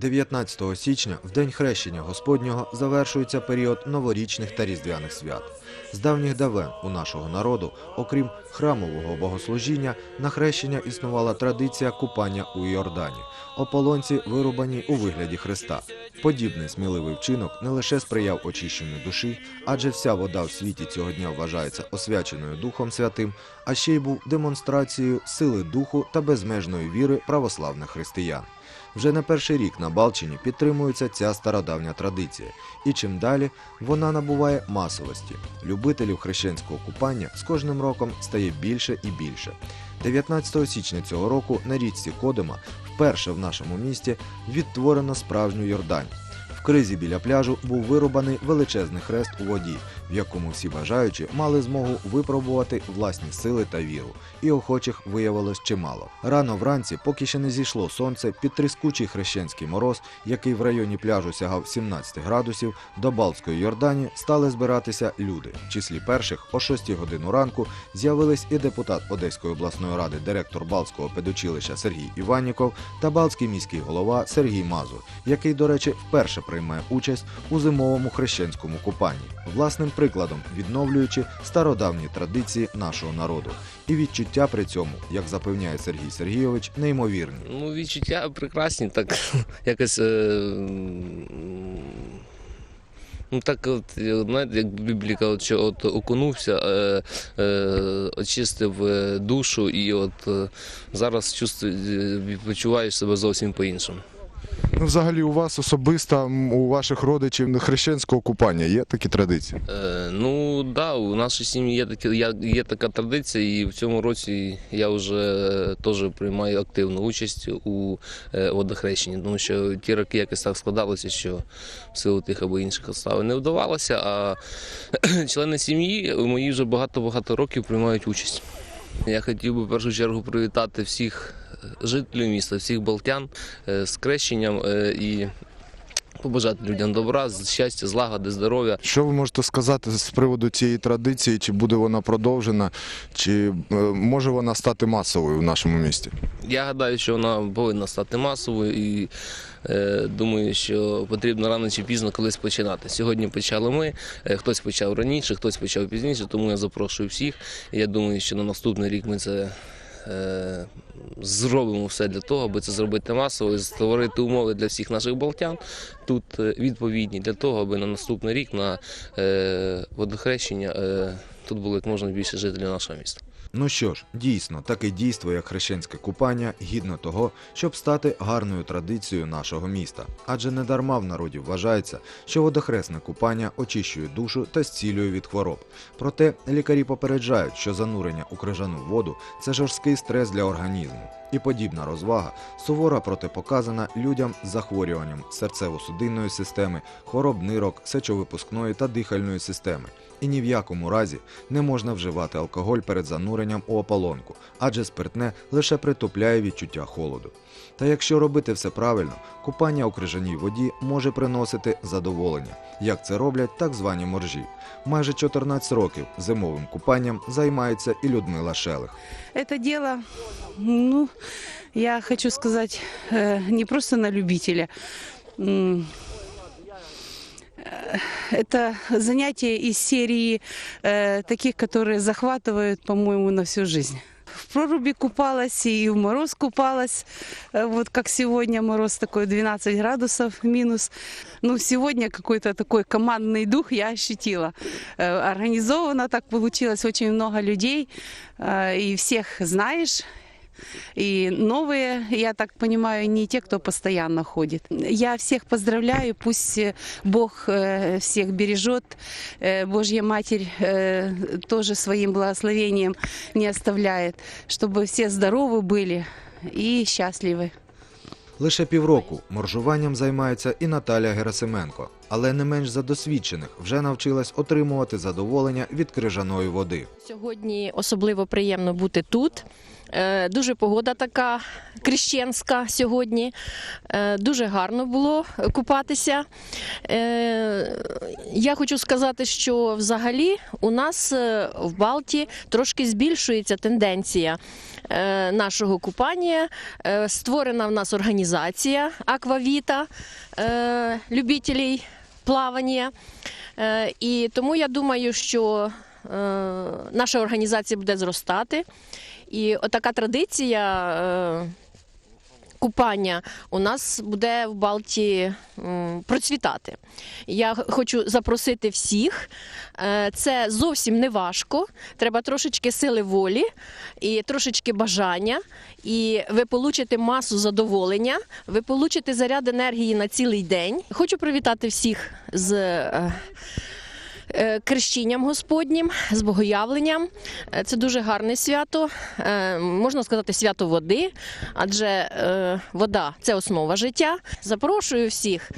19 січня, в день хрещення Господнього, завершується період новорічних та різдвяних свят. З давніх давен у нашого народу, окрім храмового богослужіння, на хрещення існувала традиція купання у Йордані. Ополонці вирубані у вигляді Христа. Подібний сміливий вчинок не лише сприяв очищенню душі, адже вся вода в світі цього дня вважається освяченою Духом Святим, а ще й був демонстрацією сили духу та безмежної віри православних християн. Вже не перший рік на Балчині підтримується ця стародавня традиція, і чим далі вона набуває масовості. Любителів хрещенського купання з кожним роком стає більше і більше. 19 січня цього року на річці Кодима вперше в нашому місті відтворено справжню Йордань. В кризі біля пляжу був вирубаний величезний хрест у воді, в якому всі бажаючі мали змогу випробувати власні сили та віру, і охочих виявилось чимало. Рано вранці, поки ще не зійшло сонце, під тріскучий хрещенський мороз, який в районі пляжу сягав 17 градусів, до Балтської Йордані стали збиратися люди. В числі перших о 6 годину ранку з'явились і депутат Одеської обласної ради, директор Балтського педучилища Сергій Іванніков та Балтський міський голова Сергій Мазур, який, до речі, вперше приймає участь у зимовому хрещенському купанні, власним прикладом відновлюючи стародавні традиції нашого народу. І відчуття при цьому, як запевняє Сергій Сергійович, неймовірні. Ну, відчуття прекрасні, так якось. Е, ну, так, от, знаєте, як Біблія каже, що от окунувся, е, е, очистив е, душу, і от е, зараз чувствую, е, відчуваєш себе зовсім по-іншому. Взагалі, у вас особисто, у ваших родичів хрещенського купання є такі традиції? Е, ну да, у нашій сім'ї є, такі, є, така традиція, і в цьому році я вже теж приймаю активну участь у е, водохрещенні, тому що ті роки якось так складалося, що в силу тих або інших обставин не вдавалося, а члени сім'ї мої вже багато-багато років приймають участь. Я хотів би в першу чергу привітати всіх жителів міста, всіх балтян е, з крещенням е, і побажати людям добра, щастя, злагоди, здоров'я. Що ви можете сказати з приводу цієї традиції? Чи буде вона продовжена, чи е, може вона стати масовою в нашому місті? Я гадаю, що вона повинна стати масовою і е, думаю, що потрібно рано чи пізно колись починати. Сьогодні почали ми, е, хтось почав раніше, хтось почав пізніше, тому я запрошую всіх. Я думаю, що на наступний рік ми це. Е, Зробимо все для того, аби це зробити масово, і створити умови для всіх наших балтян тут е, відповідні для того, аби на наступний рік на е, водохрещення тут було як можна більше жителів нашого міста. Ну що ж, дійсно, таке дійство, як хрещенське купання, гідно того, щоб стати гарною традицією нашого міста. Адже не дарма в народі вважається, що водохресне купання очищує душу та зцілює від хвороб. Проте лікарі попереджають, що занурення у крижану воду це жорсткий стрес для організму. І подібна розвага суворо протипоказана людям з захворюванням серцево-судинної системи, хвороб нирок, сечовипускної та дихальної системи. І ні в якому разі не можна вживати алкоголь перед зануренням у ополонку, адже спиртне лише притупляє відчуття холоду. Та якщо робити все правильно, купання у крижаній воді може приносити задоволення, як це роблять так звані моржі. Майже 14 років зимовим купанням займається і Людмила Шелех. Это дело, ну, я хочу сказать, э, не просто на любителя. М, э, Это занятие из серии э, таких, которые захватывают, по-моему, на всю жизнь. В проруби купалась и в мороз купалась. Э, Вот как сегодня мороз такой 12 градусов минус. Ну, сегодня какой-то такой командный дух я ощутила. Э, Организованно так получилось, очень много людей. э, И всех знаешь, и новые, я так понимаю, не те, кто постоянно ходит. Я всех поздравляю, пусть э, Бог э, всех бережет, э, Божья Матерь э, тоже своим благословением не оставляет, чтобы все здоровы были и счастливы. Лише півроку моржуванням займається і Наталя Герасименко. але не менш за досвідчених вже навчилась отримувати задоволення від крижаної води. Сьогодні особливо приємно бути тут. Е, Дуже погода така крещенська сьогодні. Е, Дуже гарно було купатися. Е, Я хочу сказати, що взагалі у нас в Балті трошки збільшується тенденція нашого купання. Створена в нас організація Аквавіта любителів плавання. Е, І тому я думаю, що е, наша організація буде зростати. І отака традиція е, купання у нас буде в Балті процвітати. Я хочу запросити всіх. Е, Це зовсім не важко. Треба трошечки сили волі і трошечки бажання. І ви получите масу задоволення, ви получите заряд енергії на цілий день. Хочу привітати всіх з. Е, е, Господнім, з богоявленням. Е, Це дуже гарне свято. Е, Можна сказати, свято води, адже вода це основа життя. Запрошую всіх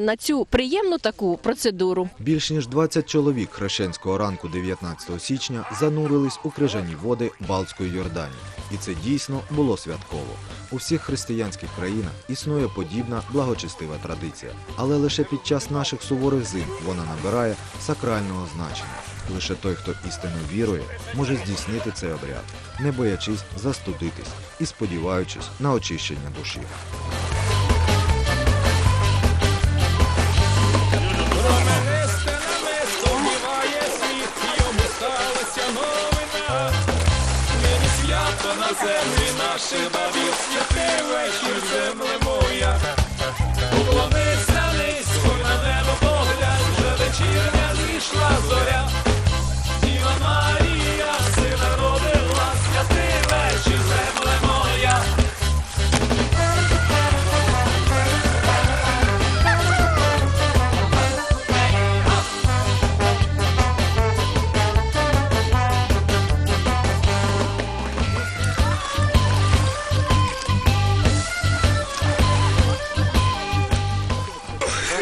на цю приємну таку процедуру. Більш ніж 20 чоловік хрещенського ранку 19 січня занурились у крижані води Балтської Йорданії. І це дійсно було святково. У всіх християнських країнах існує подібна благочестива традиція. Але лише під час наших суворих зим вона набирає сакрального значення. Лише той, хто істинно вірує, може здійснити цей обряд, не боячись застудитись і сподіваючись на очищення душі. Землі наших бабів,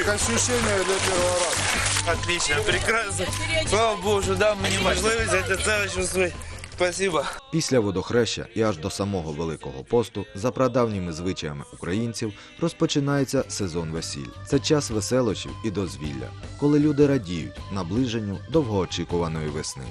Як ощущення для першого разу? Отлично, прекрасно. Слава Богу, дав мені можливість це це чувствувати. Спасибо. Після водохреща і аж до самого Великого посту, за прадавніми звичаями українців, розпочинається сезон весіль. Це час веселощів і дозвілля, коли люди радіють наближенню довгоочікуваної весни.